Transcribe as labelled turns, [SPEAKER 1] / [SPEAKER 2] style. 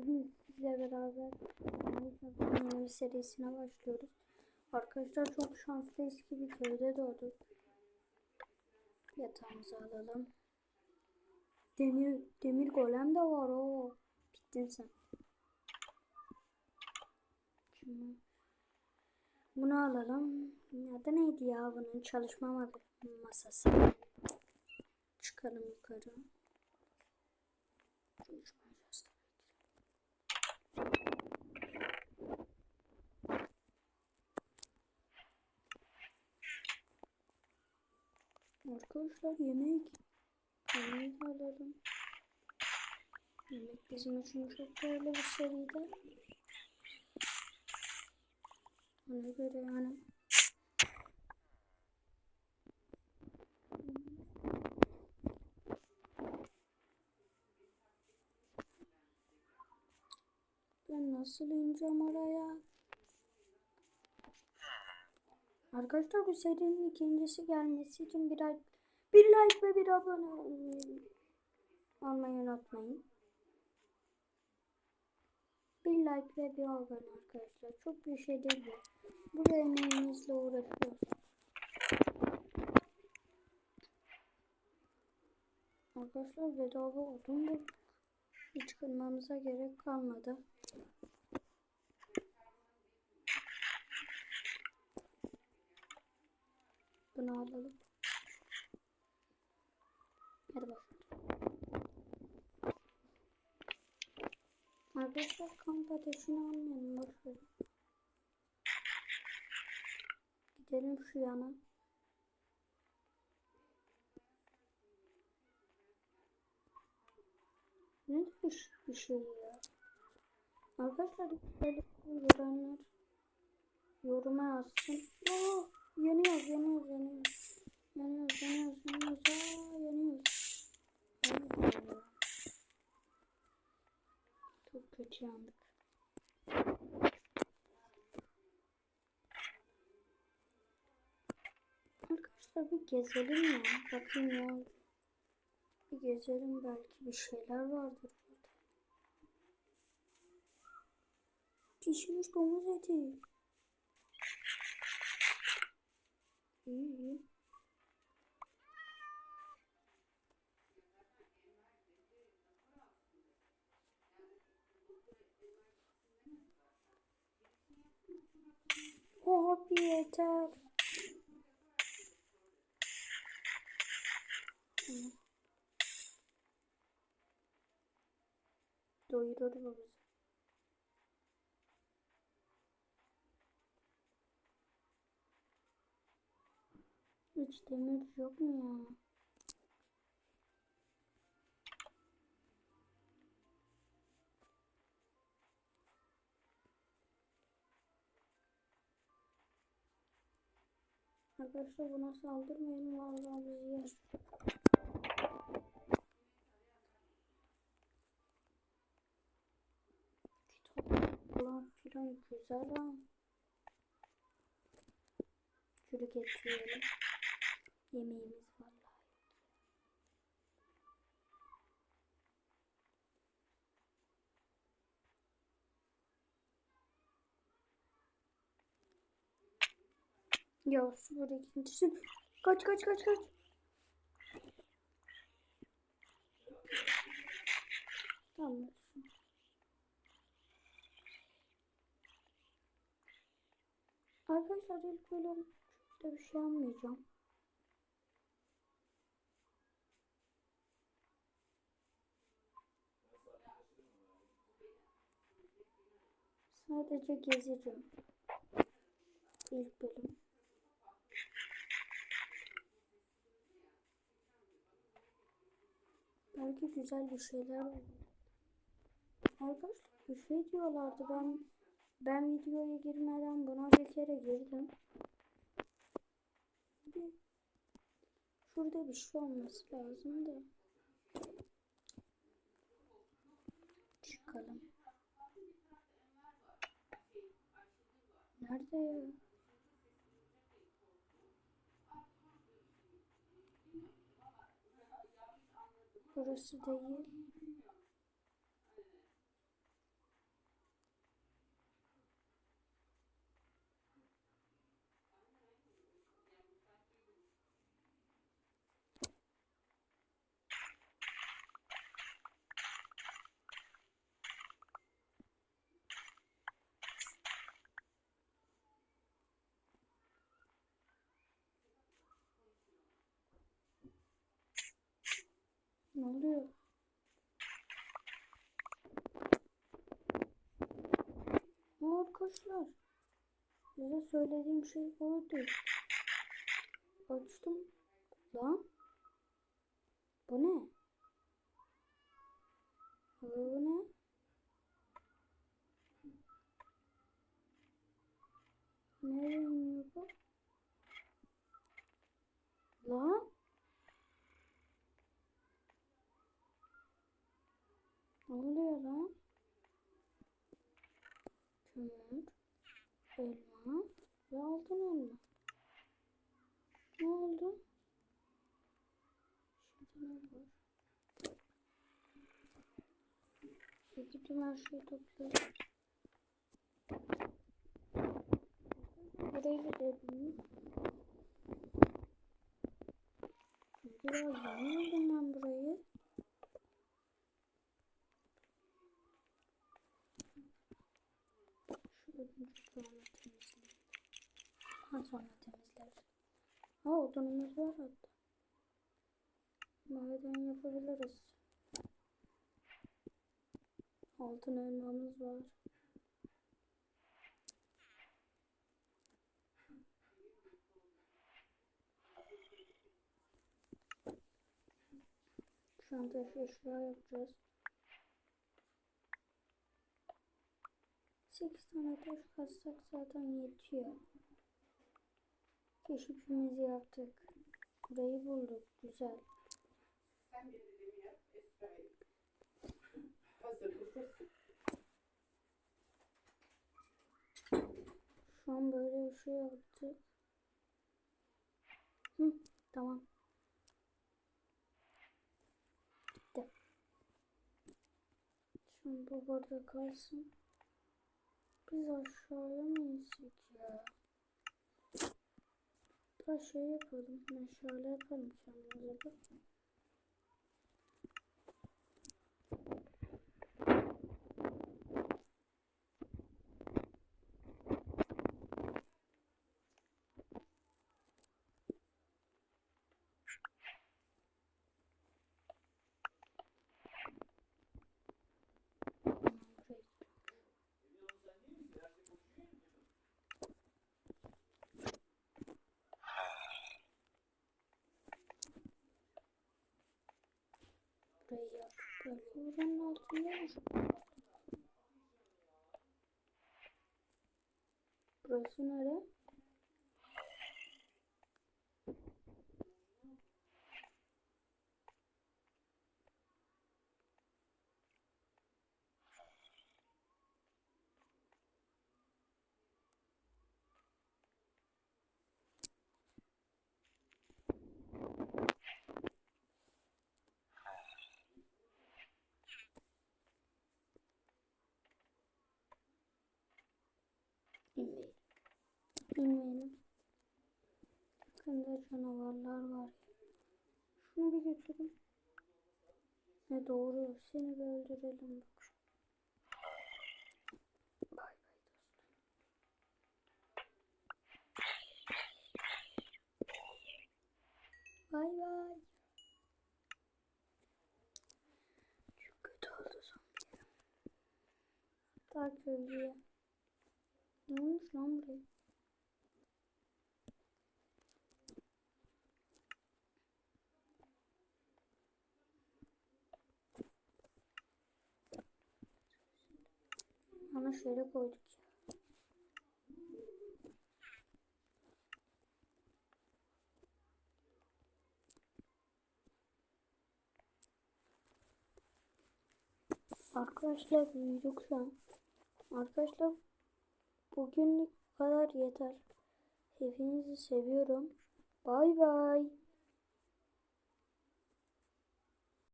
[SPEAKER 1] Bugün sizle beraber bir serisine başlıyoruz. Arkadaşlar çok şanslıyız ki bir köyde doğduk. Yatağımızı alalım. Demir demir golem de var o. Bittin sen. Şimdi bunu alalım. Adı neydi ya bunun çalışma ma- masası. Çıkalım yukarı. Konuşmayacağız Arkadaşlar yemek. Yemeği de alalım. Yemek bizim için çok değerli bir seride. Ona göre yani. Ben nasıl ineceğim oraya? Arkadaşlar bu serinin ikincisi gelmesi için bir bir like ve bir abone ol- olmayı unutmayın. Bir like ve bir abone arkadaşlar. Çok bir şey değil bu. Bu emeğimizle uğraşıyoruz. Arkadaşlar bedava odun bu. Hiç kırmamıza gerek kalmadı. Bunu alalım. Hadi bakalım. Arkadaşlar kamp ateşini almayalım. Boş verin. Gidelim şu yana. Ne bir, bir şey ya. Arkadaşlar böyle görenler yoruma yazsın. Aa, yanıyoruz, yanıyoruz, yanıyoruz. Yanıyoruz, yanıyoruz, yanıyoruz. Aa, yanıyoruz. Çok kötü yandık. Arkadaşlar bir gezelim ya. Bakın ya. Bir gezelim belki bir şeyler vardır burada. Pişmiş domuz eti. İyi. Abi yeter. Doyurur bu bizi. Hiç demir yok mu ya? Arkadaşlar buna saldırmayın vallahi bizi yer. Kitap falan filan güzel ha. Çürük et yiyelim. Yemeğimiz vallahi. Ya burada ikincisi. Kaç kaç kaç kaç. Tamam. Arkadaşlar ilk bölüm çok bir şey almayacağım. Sadece gezeceğim. İlk bölüm. Belki güzel bir şeyler olur. Arkadaşlar bir şey diyorlardı ben ben videoya girmeden buna bir kere girdim. Şurada bir şey olması lazım da. Çıkalım. Nerede ya? Burası değil. Ne oluyor? Arkadaşlar. Size söylediğim şey oydu. Açtım. Lan. Bu ne? Bu ne? Nereye iniyor bu? Lan. Ne oluyor lan? Kömür, elma ve altın elma. Ne oldu? Şimdi ne var? Peki tüm her şeyi topluyoruz. Burayı da yapayım. Biraz yeni aldım ben burayı. Şu ödünç sonra temizleyelim. Ha sonra temizleriz. Ha odunumuz var hatta. Maden yapabiliriz. Altın elmamız var. Şu an taş eşya yapacağız. 8 tane taş kazsak zaten yetiyor. Keşifimizi yaptık. Burayı bulduk. Güzel.
[SPEAKER 2] Sen bir dediğimi yap. Hazır?
[SPEAKER 1] Şu an böyle bir şey yaptık. Hı, tamam. Bitti. Şimdi bu burada kalsın. Biz aşağıya mı insek ya? Da şey yapalım. Meşale yapalım kendimize bak. Buraya Burayı yaptık. Belki buranın altında olur. Burası nere? Bilmeyelim. Bilmeyelim. Yakında canavarlar var. Şunu bir götürün. Ne doğru. Seni bir öldürelim bak. Bay bay. Bay. Çok kötü oldu zombi. Daha köylüye. Ne olmuş lan buraya? Ama şöyle koyduk ya. Arkadaşlar an. Arkadaşlar bugünlük bu kadar yeter. Hepinizi seviyorum. Bay bay.